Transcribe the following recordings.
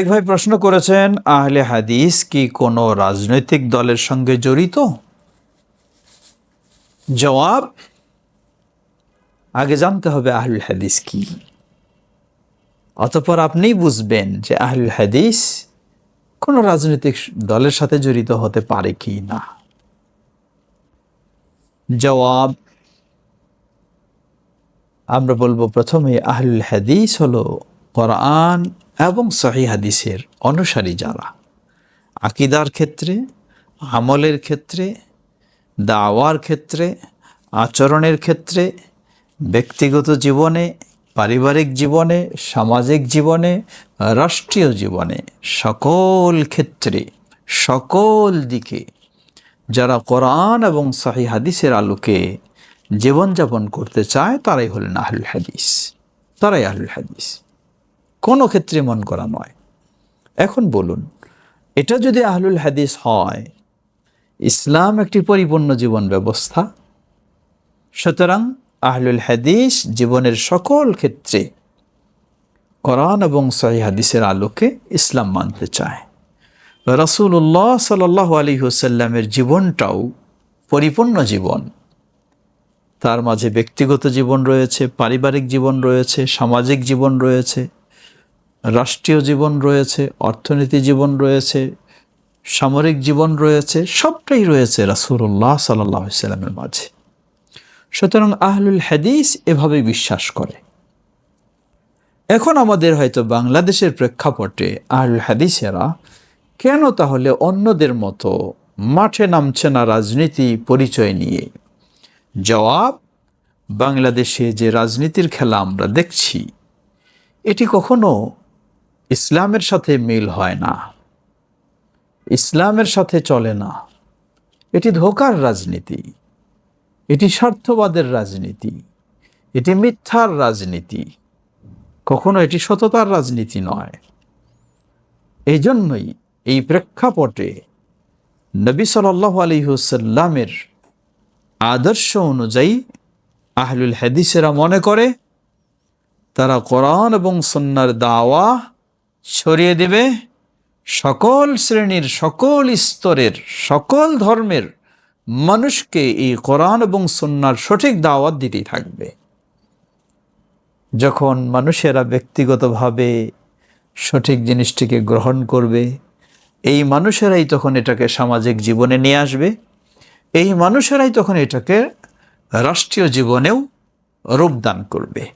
এক ভাই প্রশ্ন করেছেন, আহলে হাদিস কি কোনো রাজনৈতিক দলের সঙ্গে জড়িত? জবাব, আগে জানতে হবে আহলুল হাদিস কি। অতঃপর আপনিই বুঝবেন যে আহলুল হাদিস কোনো রাজনৈতিক দলের সাথে জড়িত হতে পারে কি না। জবাব, আমরা বলব প্রথমে আহলুল হাদিস হলো কোরআন এবং সহি হাদিসের অনুসারী যারা। আকিদার ক্ষেত্রে, আমলের ক্ষেত্রে, দাওয়ার ক্ষেত্রে, আচরণের ক্ষেত্রে, ব্যক্তিগত জীবনে, পারিবারিক জীবনে, সামাজিক জীবনে, রাষ্ট্রীয় জীবনে সকল ক্ষেত্রে, সকল দিকে যারা কোরআন এবং সাহি হাদিসের আলোকে জীবনযাপন করতে চায়, তারাই হলেন আহলুল হাদিস। তারাই আহলুল হাদিস। কোনো ক্ষেত্রে মন করা নয়। এখন বলুন, এটা যদি আহলুল হাদিস হয়, ইসলাম একটি পরিপূর্ণ জীবন ব্যবস্থা, সুতরাং আহলুল হাদিস জীবনের সকল ক্ষেত্রে কোরআন এবং সহি হাদিসের আলোকে ইসলাম মানতে চায়। রসুল্লাহ সাল আলী হুসাল্লামের জীবনটাও পরিপূর্ণ জীবন। তার মাঝে ব্যক্তিগত জীবন রয়েছে, পারিবারিক জীবন রয়েছে, সামাজিক জীবন রয়েছে। রাষ্ট্রীয় জীবন রয়েছে, অর্থনীতি জীবন রয়েছে, সামরিক জীবন রয়েছে, সবটাই রয়েছে রাসুল্লাহ সাল্লাহ সাল্লামের মাঝে। সুতরাং আহলুল হাদিস এভাবে বিশ্বাস করে। এখন আমাদের হয়তো বাংলাদেশের প্রেক্ষাপটে আহলুল হাদিসেরা কেন তাহলে অন্যদের মতো মাঠে নামছে না রাজনীতি পরিচয় নিয়ে? জবাব, বাংলাদেশে যে রাজনীতির খেলা আমরা দেখছি, এটি কখনো ইসলামের সাথে মিল হয় না। ইসলামের সাথে চলে না। এটি ধোকার রাজনীতি। এটি স্বার্থবাদের রাজনীতি। এটি মিথ্যার রাজনীতি। কখনো এটি সততার রাজনীতি নয়। এই জন্যই এই প্রেক্ষাপটে নবী সাল্লাহ আলহিহসাল্লামের আদর্শ অনুযায়ী আহলুল হাদিসেরা মনে করে, তারা কোরআন এবং সন্ন্যার দাওয়া ছড়িয়ে দেবে সকল শ্রেণির, সকল স্তরের, সকল ধর্মের মানুষকে এই কোরআন এবং সন্ন্যার সঠিক দাওয়াত দিতেই থাকবে। যখন মানুষেরা ব্যক্তিগতভাবে সঠিক জিনিসটিকে গ্রহণ করবে, এই মানুষেরাই তখন এটাকে সামাজিক জীবনে নিয়ে আসবে, এই মানুষেরাই তখন এটাকে রাষ্ট্রীয় জীবনেও রূপদান করবে।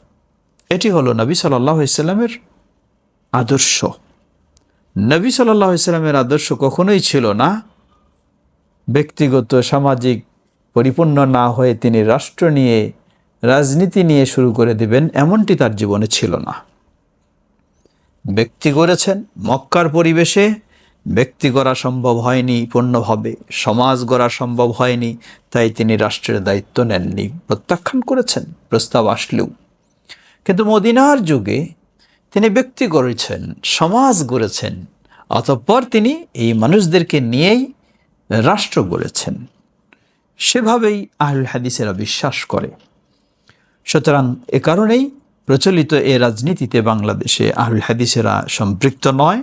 এটি হলো নবী সাল্লাহ ইসলামের আদর্শ। নবী সাল্লাহ ইসলামের আদর্শ কখনোই ছিল না। ব্যক্তিগত, সামাজিক, পরিপূর্ণ না হয়ে তিনি রাষ্ট্র নিয়ে, রাজনীতি নিয়ে শুরু করে দিবেন এমনটি তার জীবনে ছিল না। ব্যক্তি গড়েছেন মক্কার পরিবেশে, ব্যক্তি গড়া সম্ভব হয়নি পূর্ণভাবে, সমাজ গড়া সম্ভব হয়নি, তাই তিনি রাষ্ট্রের দায়িত্ব নেননি, প্রত্যাখ্যান করেছেন, প্রস্তাব আসলেও। কিন্তু মদিনার যুগে তিনি ব্যক্তি গড়েছেন, সমাজ গড়েছেন, অতঃপর তিনি এই মানুষদেরকে নিয়েই রাষ্ট্র গড়েছেন। সেভাবেই আহুল হাদিসেরা বিশ্বাস করে। সুতরাং এ কারণেই প্রচলিত এ রাজনীতিতে বাংলাদেশে আহুল হাদিসেরা সম্পৃক্ত নয়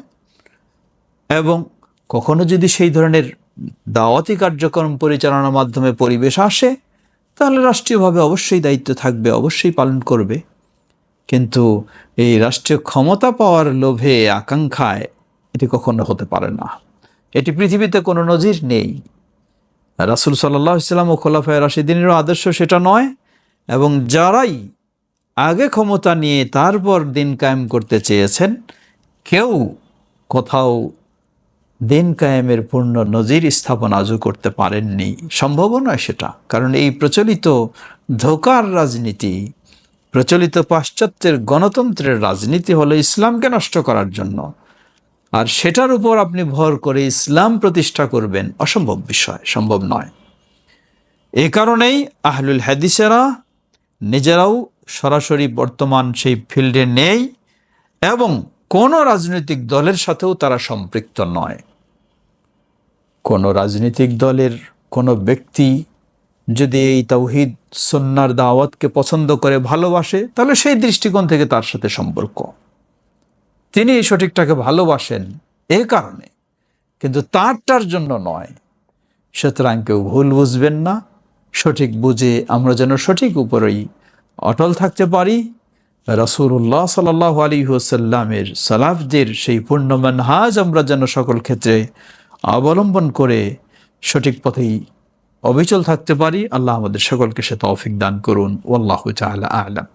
এবং কখনো যদি সেই ধরনের দাওয়াতি কার্যক্রম পরিচালনার মাধ্যমে পরিবেশ আসে, তাহলে রাষ্ট্রীয়ভাবে অবশ্যই দায়িত্ব থাকবে, অবশ্যই পালন করবে। কিন্তু এই রাষ্ট্রীয় ক্ষমতা পাওয়ার লোভে, আকাঙ্ক্ষায় এটি কখনো হতে পারে না। এটি পৃথিবীতে কোনো নজির নেই। রাসুল সাল্লাহ ইসলাম ও খোলাফায় রাশিদিনেরও আদর্শ সেটা নয় এবং যারাই আগে ক্ষমতা নিয়ে তারপর দিন কায়েম করতে চেয়েছেন, কেউ কোথাও দিন কায়েমের পূর্ণ নজির স্থাপন আজও করতে পারেননি। সম্ভব নয় সেটা, কারণ এই প্রচলিত ধোকার রাজনীতি প্রচলিত পাশ্চাত্যের গণতন্ত্রের রাজনীতি হলো ইসলামকে নষ্ট করার জন্য। আর সেটার উপর আপনি ভর করে ইসলাম প্রতিষ্ঠা করবেন অসম্ভব বিষয়, সম্ভব নয়। এ কারণেই আহলুল হাদিসেরা নিজেরাও সরাসরি বর্তমান সেই ফিল্ডে নেই এবং কোনো রাজনৈতিক দলের সাথেও তারা সম্পৃক্ত নয়। কোনো রাজনৈতিক দলের কোনো ব্যক্তি যদি এই তৌহিদ সন্ন্যার দাওয়াতকে পছন্দ করে ভালোবাসে, তাহলে সেই দৃষ্টিকোণ থেকে তার সাথে সম্পর্ক। তিনি এই সঠিকটাকে ভালোবাসেন এ কারণে। কিন্তু তারটার জন্য নয়। সুতরাং কেউ ভুল বুঝবেন না। সঠিক বুঝে আমরা যেন সঠিক উপরেই অটল থাকতে পারি। রসুল্লাহ সাল্লাহ আলী হুসাল্লামের সালাফদের সেই পূর্ণ মানহাজ আমরা যেন সকল ক্ষেত্রে অবলম্বন করে সঠিক পথেই অবিচল থাকতে পারি। আল্লাহ আমাদের সকলকে সে তৌফিক দান করুন। ওল্লাহ তাআলা আলাম।